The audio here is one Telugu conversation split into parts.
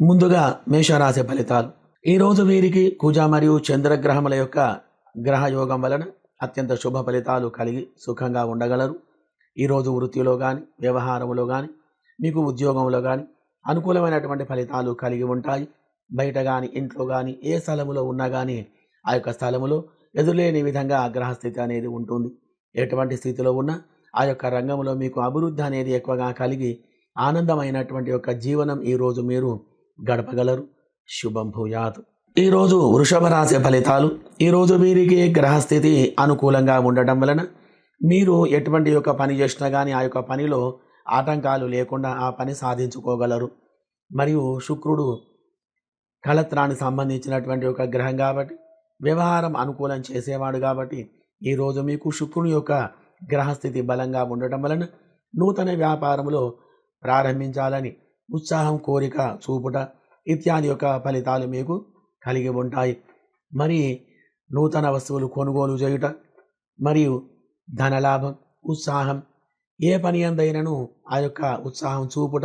ముందుగా మేషరాశి ఫలితాలు. ఈరోజు వీరికి కుజ మరియు చంద్రగ్రహముల యొక్క గ్రహయోగం వలన అత్యంత శుభ ఫలితాలు కలిగి సుఖంగా ఉండగలరు. ఈరోజు వృత్తిలో కానీ వ్యవహారంలో కానీ మీకు ఉద్యోగంలో కానీ అనుకూలమైనటువంటి ఫలితాలు కలిగి ఉంటాయి. బయట కానీ ఇంట్లో కానీ ఏ స్థలములో ఉన్నా కానీ ఆ యొక్క స్థలములో ఎదురులేని విధంగా గ్రహస్థితి అనేది ఉంటుంది. ఎటువంటి స్థితిలో ఉన్నా ఆ యొక్క రంగంలో మీకు అభివృద్ధి అనేది ఎక్కువగా కలిగి ఆనందమైనటువంటి యొక్క జీవనం ఈరోజు మీరు గడపగలరు. శుభం భూయాత్. ఈరోజు వృషభ రాశి ఫలితాలు ఈరోజు వీరికి గ్రహస్థితి అనుకూలంగా ఉండటం వలన మీరు ఎటువంటి యొక్క పని చేసినా కానీ ఆ యొక్క పనిలో ఆటంకాలు లేకుండా ఆ పని సాధించుకోగలరు. మరియు శుక్రుడు కళత్రానికి సంబంధించినటువంటి ఒక గ్రహం కాబట్టి వ్యవహారం అనుకూలం చేసేవాడు కాబట్టి ఈరోజు మీకు శుక్రుని యొక్క గ్రహస్థితి బలంగా ఉండటం వలన నూతన వ్యాపారంలో ప్రారంభించాలని ఉత్సాహం కోరిక చూపుట ఇత్యాది యొక్క ఫలితాలు మీకు కలిగి ఉంటాయి. మరి నూతన వస్తువులు కొనుగోలు చేయుట మరియు ధనలాభం ఉత్సాహం ఏ పని ఎందైనను ఆ యొక్క ఉత్సాహం చూపుట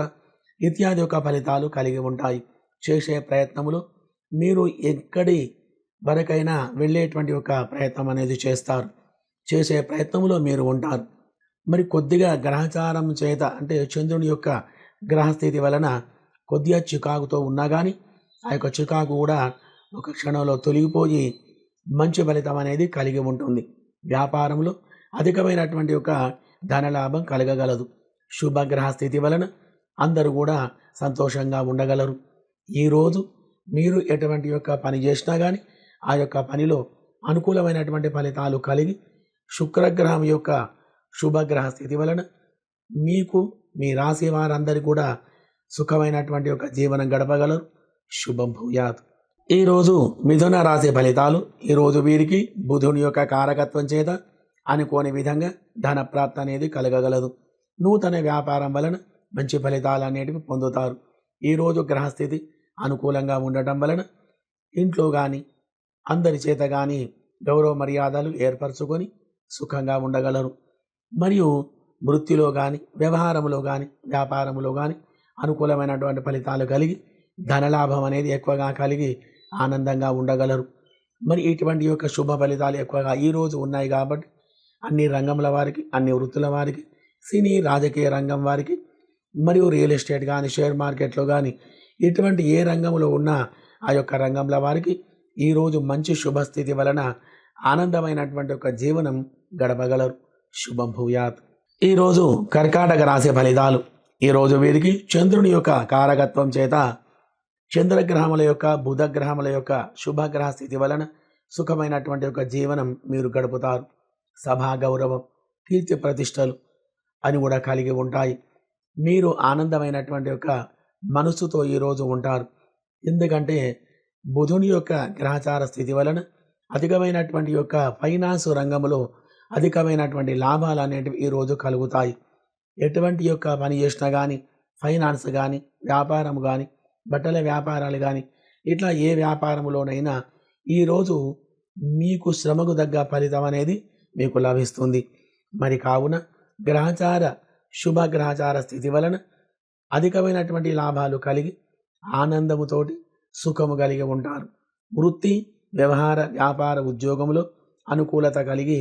ఇత్యాది యొక్క ఫలితాలు కలిగి ఉంటాయి. చేసే ప్రయత్నములు మీరు ఎక్కడి వరకైనా వెళ్ళేటువంటి ఒక ప్రయత్నం అనేది చేస్తారు. చేసే ప్రయత్నంలో మీరు ఉంటారు. మరి కొద్దిగా గ్రహచారం చేత అంటే చంద్రుని యొక్క గ్రహస్థితి వలన కొద్దిగా చికాకుతో ఉన్నా కానీ ఆ యొక్క చికాకు కూడా ఒక క్షణంలో తొలగిపోయి మంచి ఫలితం అనేది కలిగి ఉంటుంది. వ్యాపారంలో అధికమైనటువంటి ఒక ధనలాభం కలగగలదు. శుభగ్రహ స్థితి వలన అందరూ కూడా సంతోషంగా ఉండగలరు. ఈరోజు మీరు ఎటువంటి యొక్క పని చేసినా కానీ ఆ యొక్క పనిలో అనుకూలమైనటువంటి ఫలితాలు కలిగి శుక్రగ్రహం యొక్క శుభగ్రహ స్థితి వలన మీకు మీ రాశి వారందరి కూడా సుఖమైనటువంటి ఒక జీవనం గడపగలరు. శుభం భూయాత్. ఈరోజు మిథున రాశి ఫలితాలు ఈరోజు వీరికి బుధుని యొక్క కారకత్వం చేత అనుకోని విధంగా ధన ప్రాప్తి అనేది కలగగలదు. నూతన వ్యాపారం వలన మంచి ఫలితాలు అనేటివి పొందుతారు ఈరోజు గ్రహస్థితి అనుకూలంగా ఉండటం వలన ఇంట్లో కానీ అందరి చేత కానీ గౌరవ మర్యాదలు ఏర్పరచుకొని సుఖంగా ఉండగలరు. మరియు వృత్తిలో కానీ వ్యవహారంలో కానీ వ్యాపారంలో కానీ అనుకూలమైనటువంటి ఫలితాలు కలిగి ధనలాభం అనేది ఎక్కువగా కలిగి ఆనందంగా ఉండగలరు. మరి ఇటువంటి యొక్క శుభ ఫలితాలు ఎక్కువగా ఈరోజు ఉన్నాయి కాబట్టి అన్ని రంగముల వారికి అన్ని వృత్తుల వారికి సినీ రాజకీయ రంగం వారికి మరియు రియల్ ఎస్టేట్ కానీ షేర్ మార్కెట్లో కానీ ఇటువంటి ఏ రంగంలో ఉన్నా ఆ యొక్క రంగంలో వారికి ఈరోజు మంచి శుభస్థితి వలన ఆనందమైనటువంటి ఒక జీవనం గడపగలరు. శుభం భూయాత్. ఈరోజు కర్కాటక రాశి ఫలితాలు. ఈరోజు వీరికి చంద్రుని యొక్క కారకత్వం చేత చంద్రగ్రహముల యొక్క బుధగ్రహముల యొక్క శుభగ్రహ స్థితి వలన సుఖమైనటువంటి ఒక జీవనం మీరు గడుపుతారు. సభా గౌరవం కీర్తి ప్రతిష్టలు అని కూడా కలిగి ఉంటాయి. మీరు ఆనందమైనటువంటి యొక్క మనసుతో ఈరోజు ఉంటారు. ఎందుకంటే బుధుని యొక్క గ్రహచార స్థితి వలన అధికమైనటువంటి యొక్క ఫైనాన్స్ రంగంలో అధికమైనటువంటి లాభాలు అనేటివి ఈరోజు కలుగుతాయి. ఎటువంటి యొక్క పని చేసినా కానీ ఫైనాన్స్ కానీ వ్యాపారం కానీ బట్టల వ్యాపారాలు కానీ ఇట్లా ఏ వ్యాపారంలోనైనా ఈరోజు మీకు శ్రమకు తగ్గ ఫలితం అనేది మీకు లభిస్తుంది. మరి కావున గ్రహచార శుభ గ్రహచార స్థితి వలన అధికమైనటువంటి లాభాలు కలిగి ఆనందముతోటి సుఖము కలిగి ఉంటారు. వృత్తి వ్యవహార వ్యాపార ఉద్యోగంలో అనుకూలత కలిగి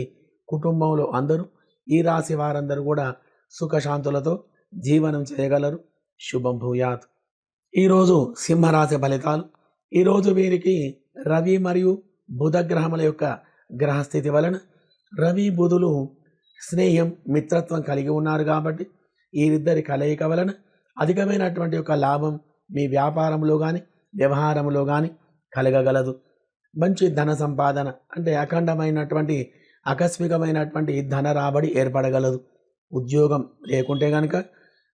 కుటుంబంలో అందరూ ఈ రాశి వారందరూ కూడా సుఖశాంతులతో జీవనం చేయగలరు. శుభం భూయాత్. ఈరోజు సింహరాశి ఫలితాలు. ఈరోజు వీరికి రవి మరియు బుధ గ్రహముల యొక్క గ్రహస్థితి వలన రవి బుధులు స్నేహం మిత్రత్వం కలిగి ఉన్నారు కాబట్టి వీరిద్దరి కలయిక వలన అధికమైనటువంటి యొక్క లాభం మీ వ్యాపారంలో కానీ వ్యవహారంలో కానీ కలగగలదు. మంచి ధన సంపాదన అంటే అఖండమైనటువంటి ఆకస్మికమైనటువంటి ధన రాబడి ఏర్పడగలదు. ఉద్యోగం లేకుంటే కనుక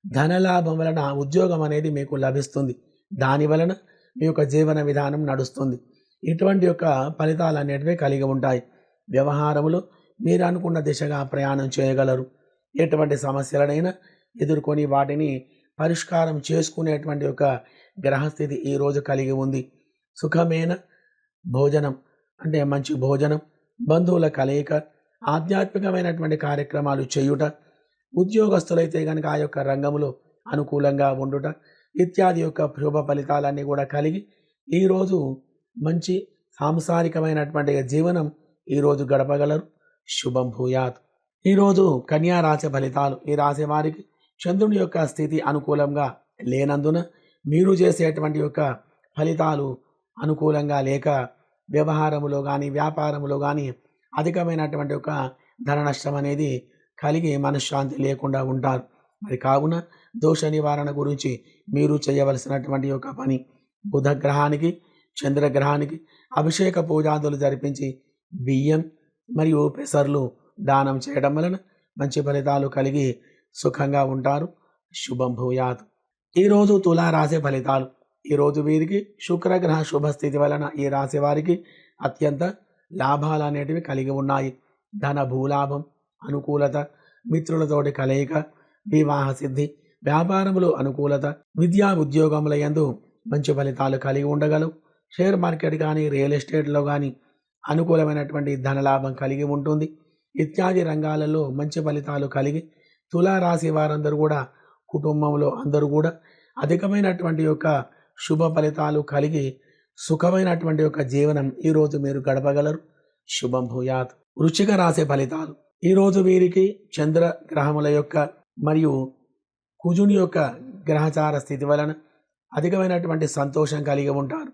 ధనలాభం వలన ఉద్యోగం అనేది మీకు లభిస్తుంది. దాని వలన మీ యొక్క జీవన విధానం నడుస్తుంది. ఇటువంటి యొక్క ఫలితాలు అనేటివి కలిగి ఉంటాయి. వ్యవహారంలో మీరు అనుకున్న దిశగా ప్రయాణం చేయగలరు. ఎటువంటి సమస్యలనైనా ఎదుర్కొని వాటిని పరిష్కారం చేసుకునేటువంటి ఒక గ్రహస్థితి ఈరోజు కలిగి ఉంది. సుఖమైన భోజనం అంటే మంచి భోజనం. బంధువుల కలయిక ఆధ్యాత్మికమైనటువంటి కార్యక్రమాలు చేయుట ఉద్యోగస్తులైతే కనుక ఆ యొక్క రంగంలో అనుకూలంగా ఉండుట ఇత్యాది యొక్క శుభ ఫలితాలన్నీ కూడా కలిగి ఈరోజు మంచి సాంసారికమైనటువంటి జీవనం ఈరోజు గడపగలరు. శుభం భూయాత్. ఈరోజు కన్యా రాశి ఫలితాలు. ఈ రాశి వారికి చంద్రుని యొక్క స్థితి అనుకూలంగా లేనందున మీరు చేసేటువంటి యొక్క ఫలితాలు అనుకూలంగా లేక వ్యవహారములో కానీ వ్యాపారములో కానీ అధికమైనటువంటి ఒక ధన నష్టం అనేది కలిగి మనశ్శాంతి లేకుండా ఉంటారు. మరి కావున దోష నివారణ గురించి మీరు చేయవలసినటువంటి యొక్క పని బుధ గ్రహానికి చంద్రగ్రహానికి అభిషేక పూజాదులు జరిపించి బియ్యం మరియు పెసర్లు దానం చేయడం వలన మంచి ఫలితాలు కలిగి సుఖంగా ఉంటారు. శుభం భూయాత్. ఈరోజు తులారాశి ఫలితాలు. ఈరోజు వీరికి శుక్రగ్రహ శుభస్థితి వలన ఈ రాశి వారికి అత్యంత లాభాలు అనేటివి కలిగి ఉన్నాయి. ధన భూలాభం అనుకూలత మిత్రులతోటి కలయిక వివాహ సిద్ధి వ్యాపారంలో అనుకూలత విద్యా ఉద్యోగముల యందు మంచి ఫలితాలు కలిగి ఉండగలవు. షేర్ మార్కెట్ కానీ రియల్ ఎస్టేట్లో కానీ అనుకూలమైనటువంటి ధనలాభం కలిగి ఉంటుంది. ఇత్యాది రంగాలలో మంచి ఫలితాలు కలిగి తులారాశి వారందరూ కూడా కుటుంబంలో అందరూ కూడా అధికమైనటువంటి యొక్క శుభ ఫలితాలు కలిగి సుఖమైనటువంటి యొక్క జీవనం ఈరోజు మీరు గడపగలరు. శుభం భూయాత్. వృచ్చిక రాసే ఫలితాలు. ఈరోజు వీరికి చంద్ర గ్రహముల యొక్క మరియు కుజుని యొక్క గ్రహచార స్థితి వలన అధికమైనటువంటి సంతోషం కలిగి ఉంటారు.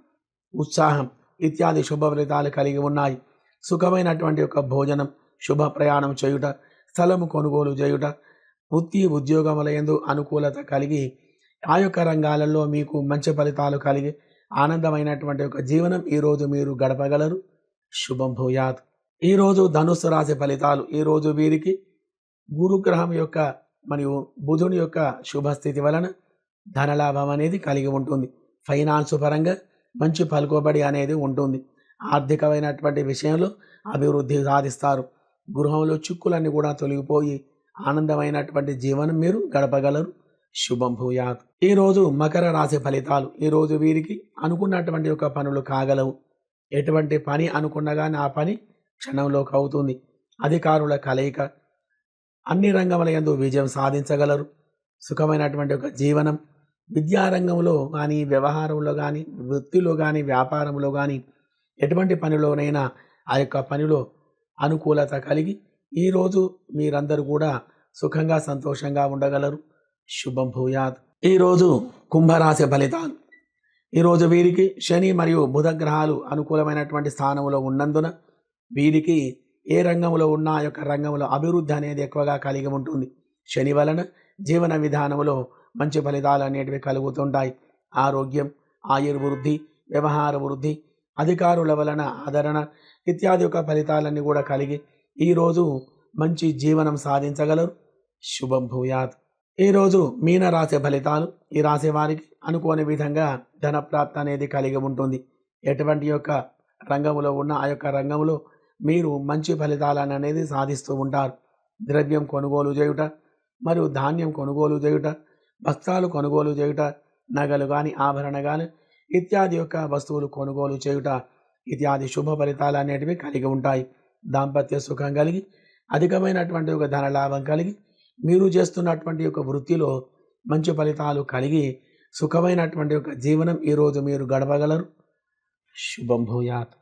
ఉత్సాహం ఇత్యాది శుభ ఫలితాలు కలిగి ఉన్నాయి. సుఖమైనటువంటి యొక్క భోజనం శుభ ప్రయాణం చేయుట స్థలము కొనుగోలు చేయుట వృత్తి ఉద్యోగముల యందు అనుకూలత కలిగి ఆ యొక్క రంగాలలో మీకు మంచి ఫలితాలు కలిగి ఆనందమైనటువంటి ఒక జీవనం ఈరోజు మీరు గడపగలరు. శుభం భూయాత్. ఈరోజు ధనుస్సు రాశి ఫలితాలు ఈరోజు వీరికి గురుగ్రహం యొక్క మరియు బుధుని యొక్క శుభస్థితి వలన ధనలాభం అనేది కలిగి ఉంటుంది. ఫైనాన్స్ పరంగా మంచి పలుకోబడి అనేది ఉంటుంది. ఆర్థికమైనటువంటి విషయంలో అభివృద్ధి సాధిస్తారు. గృహంలో చిక్కులన్నీ కూడా తొలగిపోయి ఆనందమైనటువంటి జీవనం మీరు గడపగలరు. శుభం భూయాత్. ఈరోజు మకర రాశి ఫలితాలు. ఈరోజు వీరికి అనుకున్నటువంటి ఒక పనులు కాగలవు. ఎటువంటి పని అనుకున్నా కానీ ఆ పని క్షణంలోకి అవుతుంది. అధికారుల కలయిక. అన్ని రంగముల యందు విజయం సాధించగలరు. సుఖమైనటువంటి ఒక జీవనం. విద్యారంగంలో కానీ వ్యవహారంలో కానీ వృత్తిలో కానీ వ్యాపారంలో కానీ ఎటువంటి పనిలోనైనా ఆ యొక్క పనిలో అనుకూలత కలిగి ఈరోజు మీరందరూ కూడా సుఖంగా సంతోషంగా ఉండగలరు. శుభం భూయాత్. ఈరోజు కుంభరాశి ఫలితాలు. ఈరోజు వీరికి శని మరియు బుధ గ్రహాలు అనుకూలమైనటువంటి స్థానంలో ఉన్నందున వీరికి ఏ రంగంలో ఉన్న ఆ యొక్క రంగంలో అభివృద్ధి అనేది ఎక్కువగా కలిగి ఉంటుంది. శని వలన జీవన విధానంలో మంచి ఫలితాలు అనేటివి కలుగుతుంటాయి. ఆరోగ్యం ఆయుర్వృద్ధి వ్యవహార వృద్ధి అధికారుల వలన ఆదరణ ఇత్యాది యొక్క ఫలితాలన్నీ కూడా కలిగి ఈరోజు మంచి జీవనం సాధించగలరు. శుభం భూయాత్. ఈరోజు మీన రాశి ఫలితాలు ఈ రాసే వారికి అనుకోని విధంగా ధన ప్రాప్తి అనేది కలిగి ఉంటుంది. ఎటువంటి యొక్క రంగంలో ఉన్న ఆ యొక్క రంగంలో మీరు మంచి ఫలితాలను అనేది సాధిస్తూ ఉంటారు. ద్రవ్యం కొనుగోలు చేయుట మరియు ధాన్యం కొనుగోలు చేయుట వస్త్రాలు కొనుగోలు చేయుట నగలు కానీ ఆభరణ కానీ ఇత్యాది యొక్క వస్తువులు కొనుగోలు చేయుట ఇత్యాది శుభ ఫలితాలు అనేటివి కలిగి ఉంటాయి. దాంపత్య సుఖం కలిగి అధికమైనటువంటి ఒక ధన లాభం కలిగి మీరు చేస్తున్నటువంటి ఒక వృత్తిలో మంచి ఫలితాలు కలిగి సుఖమైనటువంటి ఒక జీవనం ఈరోజు మీరు గడపగలరు. శుభం భూయాత్.